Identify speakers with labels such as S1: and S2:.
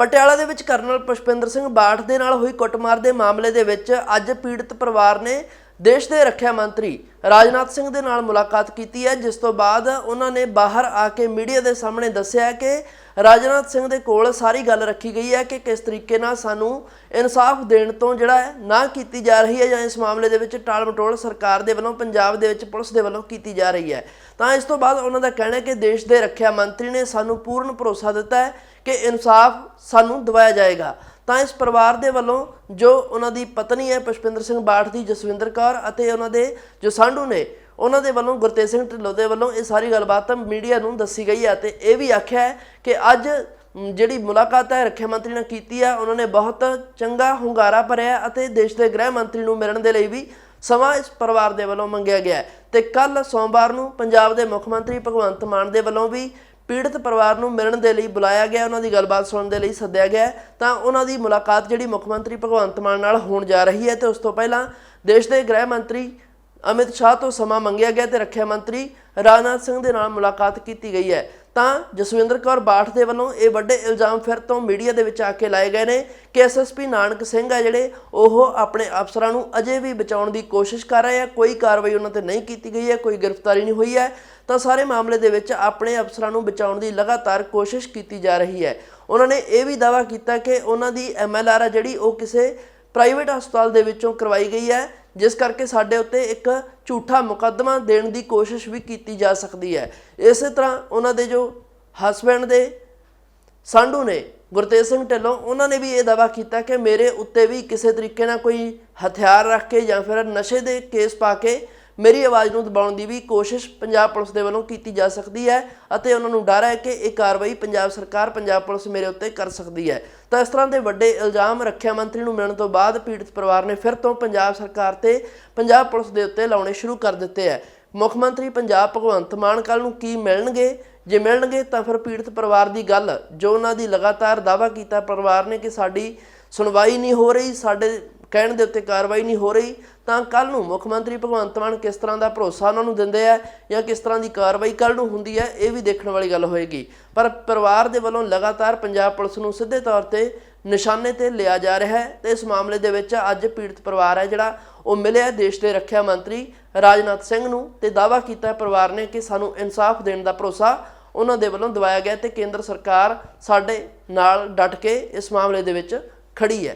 S1: ਪਟਿਆਲਾ ਦੇ ਵਿੱਚ ਕਰਨਲ ਪੁਸ਼ਪਿੰਦਰ ਸਿੰਘ ਬਾਠ ਦੇ ਨਾਲ ਹੋਈ ਕੁੱਟਮਾਰ ਦੇ ਮਾਮਲੇ ਦੇ ਵਿੱਚ ਅੱਜ ਪੀੜਤ ਪਰਿਵਾਰ ਨੇ ਦੇਸ਼ ਦੇ ਰੱਖਿਆ ਮੰਤਰੀ ਰਾਜਨਾਥ ਸਿੰਘ ਦੇ ਨਾਲ ਮੁਲਾਕਾਤ ਕੀਤੀ ਹੈ, ਜਿਸ ਤੋਂ ਬਾਅਦ ਉਹਨਾਂ ਨੇ ਬਾਹਰ ਆ ਕੇ ਮੀਡੀਆ ਦੇ ਸਾਹਮਣੇ ਦੱਸਿਆ ਕਿ ਰਾਜਨਾਥ ਸਿੰਘ ਦੇ ਕੋਲ ਸਾਰੀ ਗੱਲ ਰੱਖੀ ਗਈ ਹੈ ਕਿ ਕਿਸ ਤਰੀਕੇ ਨਾਲ ਸਾਨੂੰ ਇਨਸਾਫ ਦੇਣ ਤੋਂ ਜਿਹੜਾ ਹੈ ਨਾ ਕੀਤੀ ਜਾ ਰਹੀ ਹੈ ਜਾਂ ਇਸ ਮਾਮਲੇ ਦੇ ਵਿੱਚ ਟਾਲ ਮਟੋਲ ਸਰਕਾਰ ਦੇ ਵੱਲੋਂ, ਪੰਜਾਬ ਦੇ ਵਿੱਚ ਪੁਲਿਸ ਦੇ ਵੱਲੋਂ ਕੀਤੀ ਜਾ ਰਹੀ ਹੈ। ਤਾਂ ਇਸ ਤੋਂ ਬਾਅਦ ਉਹਨਾਂ ਦਾ ਕਹਿਣਾ ਹੈ ਕਿ ਦੇਸ਼ ਦੇ ਰੱਖਿਆ ਮੰਤਰੀ ਨੇ ਸਾਨੂੰ ਪੂਰਨ ਭਰੋਸਾ ਦਿੱਤਾ ਹੈ ਕਿ ਇਨਸਾਫ ਸਾਨੂੰ ਦਿਵਾਇਆ ਜਾਏਗਾ। ਤਾਂ ਇਸ ਪਰਿਵਾਰ ਦੇ ਵੱਲੋਂ ਜੋ ਉਹਨਾਂ ਦੀ ਪਤਨੀ ਹੈ ਪੁਸ਼ਪਿੰਦਰ ਸਿੰਘ ਬਾਠ ਦੀ, ਜਸਵਿੰਦਰ ਕੌਰ ਅਤੇ ਉਹਨਾਂ ਦੇ ਜੋ ਸਾਂਢੂ ਨੇ ਉਹਨਾਂ ਦੇ ਵੱਲੋਂ, ਗੁਰਤੇਜ ਸਿੰਘ ਢਿੱਲੋਂ ਦੇ ਵੱਲੋਂ ਇਹ ਸਾਰੀ ਗੱਲਬਾਤ ਮੀਡੀਆ ਨੂੰ ਦੱਸੀ ਗਈ ਹੈ ਤੇ ਇਹ ਵੀ ਆਖਿਆ ਹੈ ਕਿ ਅੱਜ ਜਿਹੜੀ ਮੁਲਾਕਾਤ ਹੈ, ਰੱਖਿਆ ਮੰਤਰੀ ਨਾਲ ਕੀਤੀ ਹੈ ਉਹਨਾਂ ਨੇ ਬਹੁਤ ਚੰਗਾ ਹੁੰਗਾਰਾ ਭਰਿਆ ਅਤੇ ਦੇਸ਼ ਦੇ ਗ੍ਰਹਿ ਮੰਤਰੀ ਨੂੰ ਮਿਲਣ ਦੇ ਲਈ ਵੀ ਸਮਾਂ ਇਸ ਪਰਿਵਾਰ ਦੇ ਵੱਲੋਂ ਮੰਗਿਆ ਗਿਆ ਹੈ। ਤੇ ਕੱਲ ਸੋਮਵਾਰ ਨੂੰ ਪੰਜਾਬ ਦੇ ਮੁੱਖ ਮੰਤਰੀ ਭਗਵੰਤ ਮਾਨ ਦੇ ਵੱਲੋਂ ਵੀ ਪੀੜਤ ਪਰਿਵਾਰ ਨੂੰ ਮਿਲਣ ਦੇ ਲਈ ਬੁਲਾਇਆ ਗਿਆ, ਉਹਨਾਂ ਦੀ ਗੱਲਬਾਤ ਸੁਣਨ ਦੇ ਲਈ ਸੱਦਿਆ ਗਿਆ ਤਾਂ ਉਹਨਾਂ ਦੀ ਮੁਲਾਕਾਤ ਜਿਹੜੀ ਮੁੱਖ ਮੰਤਰੀ ਭਗਵੰਤ ਮਾਨ ਨਾਲ ਹੋਣ ਜਾ ਰਹੀ ਹੈ ਤੇ ਉਸ ਤੋਂ ਪਹਿਲਾਂ ਦੇਸ਼ ਦੇ ਗ੍ਰਹਿ ਮੰਤਰੀ ਅਮਿਤ ਸ਼ਾਹ ਤੋਂ ਸਮਾਂ ਮੰਗਿਆ ਗਿਆ ਤੇ ਰੱਖਿਆ ਮੰਤਰੀ ਰਾਜਨਾਥ ਸਿੰਘ ਦੇ ਨਾਲ ਮੁਲਾਕਾਤ ਕੀਤੀ ਗਈ ਹੈ। ਤਾਂ ਜਸਵਿੰਦਰ ਕੌਰ ਬਾਠ ਦੇ ਵੱਲੋਂ ਇਹ ਵੱਡੇ ਇਲਜ਼ਾਮ ਫਿਰ ਤੋਂ ਮੀਡੀਆ ਦੇ ਵਿੱਚ ਆ ਕੇ ਲਾਏ ਗਏ ਨੇ। ਕਿ ਐਸਐਸਪੀ ਨਾਨਕ ਸਿੰਘ ਆ ਜਿਹੜੇ, ਉਹ ਆਪਣੇ ਅਫਸਰਾਂ ਨੂੰ ਅਜੇ ਵੀ ਬਚਾਉਣ ਦੀ ਕੋਸ਼ਿਸ਼ ਕਰ ਰਹੇ ਆ। ਕੋਈ ਕਾਰਵਾਈ ਉਹਨਾਂ ਤੇ ਨਹੀਂ ਕੀਤੀ ਗਈ ਹੈ, ਕੋਈ ਗ੍ਰਿਫਤਾਰੀ ਨਹੀਂ ਹੋਈ ਹੈ। ਤਾਂ ਸਾਰੇ ਮਾਮਲੇ ਦੇ ਵਿੱਚ ਆਪਣੇ ਅਫਸਰਾਂ ਨੂੰ ਬਚਾਉਣ ਦੀ ਲਗਾਤਾਰ ਕੋਸ਼ਿਸ਼ ਕੀਤੀ ਜਾ ਰਹੀ ਹੈ। ਉਹਨਾਂ ਨੇ ਇਹ ਵੀ ਦਾਅਵਾ ਕੀਤਾ ਕਿ ਉਹਨਾਂ ਦੀ ਐਮਐਲਆਰ ਆ ਜਿਹੜੀ, ਉਹ ਕਿਸੇ ਪ੍ਰਾਈਵੇਟ ਹਸਪਤਾਲ ਦੇ ਵਿੱਚੋਂ ਕਰਵਾਈ ਗਈ ਹੈ। ਜਿਸ ਕਰਕੇ ਸਾਡੇ ਉੱਤੇ ਇੱਕ ਝੂਠਾ ਮੁਕੱਦਮਾ ਦੇਣ ਦੀ ਕੋਸ਼ਿਸ਼ ਵੀ ਕੀਤੀ ਜਾ ਸਕਦੀ ਹੈ। ਇਸੇ ਤਰ੍ਹਾਂ ਉਹਨਾਂ ਦੇ ਜੋ ਹਸਬੈਂਡ ਦੇ, ਸਾਂਢੂ ਨੇ, ਗੁਰਤੇਜ ਸਿੰਘ ਢਿੱਲੋਂ, ਉਹਨਾਂ ਨੇ ਵੀ ਇਹ ਦਾਵਾ ਕੀਤਾ ਕਿ ਮੇਰੇ ਉੱਤੇ ਵੀ ਕਿਸੇ ਤਰੀਕੇ ਨਾਲ ਕੋਈ ਹਥਿਆਰ ਰੱਖ ਕੇ ਜਾਂ ਫਿਰ ਨਸ਼ੇ ਦੇ ਕੇਸ ਪਾ ਕੇ ਮੇਰੀ ਆਵਾਜ਼ ਨੂੰ ਦਬਾਉਣ ਦੀ ਵੀ ਕੋਸ਼ਿਸ਼ ਪੰਜਾਬ ਪੁਲਿਸ ਦੇ ਵੱਲੋਂ ਕੀਤੀ ਜਾ ਸਕਦੀ ਹੈ ਅਤੇ ਉਹਨਾਂ ਨੂੰ ਡਰ ਹੈ ਕਿ ਇਹ ਕਾਰਵਾਈ ਪੰਜਾਬ ਸਰਕਾਰ, ਪੰਜਾਬ ਪੁਲਿਸ ਮੇਰੇ ਉੱਤੇ ਕਰ ਸਕਦੀ ਹੈ। ਤਾਂ ਇਸ ਤਰ੍ਹਾਂ ਦੇ ਵੱਡੇ ਇਲਜ਼ਾਮ ਰੱਖਿਆ ਮੰਤਰੀ ਨੂੰ ਮਿਲਣ ਤੋਂ ਬਾਅਦ ਪੀੜਤ ਪਰਿਵਾਰ ਨੇ ਫਿਰ ਤੋਂ ਪੰਜਾਬ ਸਰਕਾਰ ਤੇ ਪੰਜਾਬ ਪੁਲਿਸ ਦੇ ਉੱਤੇ ਲਾਉਣੇ ਸ਼ੁਰੂ ਕਰ ਦਿੱਤੇ ਹੈ। ਮੁੱਖ ਮੰਤਰੀ ਪੰਜਾਬ ਭਗਵੰਤ ਮਾਨ ਕੱਲ ਨੂੰ ਕੀ ਮਿਲਣਗੇ? ਜੇ ਮਿਲਣਗੇ ਤਾਂ ਫਿਰ ਪੀੜਤ ਪਰਿਵਾਰ ਦੀ ਗੱਲ, ਜੋ ਉਹਨਾਂ ਦੀ ਲਗਾਤਾਰ ਦਾਵਾ ਕੀਤਾ ਪਰਿਵਾਰ ਨੇ ਕਿ ਸਾਡੀ ਸੁਣਵਾਈ ਨਹੀਂ ਹੋ ਰਹੀ, ਸਾਡੇ ਕਹਿਣ ਦੇ ਉੱਤੇ ਕਾਰਵਾਈ ਨਹੀਂ ਹੋ ਰਹੀ, ਤਾਂ ਕੱਲ ਨੂੰ ਮੁੱਖ ਮੰਤਰੀ ਭਗਵੰਤ ਮਾਨ ਕਿਸ ਤਰ੍ਹਾਂ ਦਾ ਭਰੋਸਾ ਉਹਨਾਂ ਨੂੰ ਦਿੰਦੇ ਆ ਜਾਂ ਕਿਸ ਤਰ੍ਹਾਂ ਦੀ ਕਾਰਵਾਈ ਕੱਲ ਨੂੰ ਹੁੰਦੀ ਹੈ, ਇਹ ਵੀ ਦੇਖਣ ਵਾਲੀ ਗੱਲ ਹੋਏਗੀ। ਪਰ ਪਰਿਵਾਰ ਦੇ ਵੱਲੋਂ ਲਗਾਤਾਰ ਪੰਜਾਬ ਪੁਲਿਸ ਨੂੰ ਸਿੱਧੇ ਤੌਰ ਤੇ ਨਿਸ਼ਾਨੇ ਤੇ ਲਿਆ ਜਾ ਰਿਹਾ ਹੈ ਤੇ ਇਸ ਮਾਮਲੇ ਦੇ ਵਿੱਚ ਅੱਜ ਪੀੜਤ ਪਰਿਵਾਰ ਹੈ ਜਿਹੜਾ, ਉਹ ਮਿਲਿਆ ਦੇਸ਼ ਦੇ ਰੱਖਿਆ ਮੰਤਰੀ ਰਾਜਨਾਥ ਸਿੰਘ ਨੂੰ ਤੇ ਦਾਅਵਾ ਕੀਤਾ ਪਰਿਵਾਰ ਨੇ ਕਿ ਸਾਨੂੰ ਇਨਸਾਫ ਦੇਣ ਦਾ ਭਰੋਸਾ ਉਹਨਾਂ ਦੇ ਵੱਲੋਂ ਦਵਾਇਆ ਗਿਆ ਤੇ ਕੇਂਦਰ ਸਰਕਾਰ ਸਾਡੇ ਨਾਲ ਡਟ ਕੇ ਇਸ ਮਾਮਲੇ ਦੇ ਵਿੱਚ ਖੜੀ ਹੈ।